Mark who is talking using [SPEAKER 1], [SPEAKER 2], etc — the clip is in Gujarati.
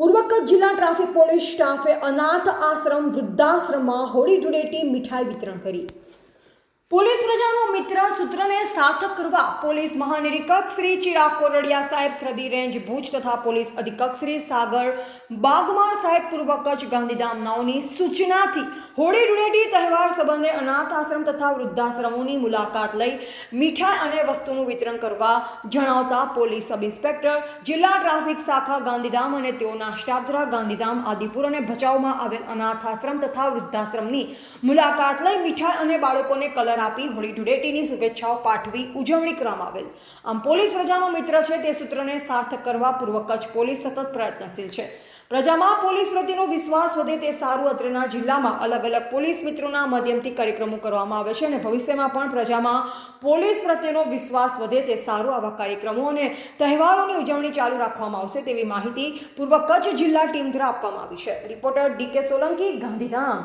[SPEAKER 1] પૂર્વ કચ્છ જિલ્લા ટ્રાફિક પોલીસ સ્ટાફે અનાથ આશ્રમ, વૃદ્ધાશ્રમમાં હોળી ધૂળેટી મીઠાઈ વિતરણ કરી. પોલીસ પ્રજાનો મિત્ર સૂત્રને સાર્થક કરવા પોલીસ મહાનિરીક્ષક શ્રી ચિરાગ કોરડિયા સાહેબ શ્રદી રેન્જ ભુજ તથા પોલીસ અધિક્ષક શ્રી સાગર બાગમાર સાહેબ પૂર્વ કચ્છ ગાંધીધામ નાઓની સૂચનાથી હોળી ધૂળેટી તહેવાર સંબંધે અનાથ આશ્રમ તથા વૃદ્ધાશ્રમોની મુલાકાત લઈ મીઠાઈ અને વસ્તુનું વિતરણ કરવા જણાવતા પોલીસ સબ ઇન્સ્પેક્ટર જિલ્લા ટ્રાફિક શાખા ગાંધીધામ અને તેઓના સ્ટાફ દ્વારા ગાંધીધામ, આદિપુર અને ભચાઉમાં આવેલ અનાથ આશ્રમ તથા વૃદ્ધાશ્રમની મુલાકાત લઈ મીઠાઈ અને બાળકોને કલર આપી હોળી ધૂળેટીની શુભેચ્છાઓ પાઠવી ઉજવણી કરવામાં આવેલ. આમ પોલીસ પ્રજાનો મિત્ર છે તે સૂત્રને સાર્થક કરવા પૂર્વ કચ્છ પોલીસ સતત પ્રયત્નશીલ છે. પ્રજામાં પોલીસ પ્રત્યેનો વિશ્વાસ વધે તે સારું અત્રેના જિલ્લામાં અલગ અલગ પોલીસ મિત્રોના માધ્યમથી કાર્યક્રમો કરવામાં આવે છે અને ભવિષ્યમાં પણ પ્રજામાં પોલીસ પ્રત્યેનો વિશ્વાસ વધે તે સારું આવા કાર્યક્રમો અને તહેવારોની ઉજવણી ચાલુ રાખવામાં આવશે તેવી માહિતી પૂર્વ કચ્છ જિલ્લા ટીમ દ્વારા આપવામાં આવી છે. Reporter DK Solanki, Gandhidham.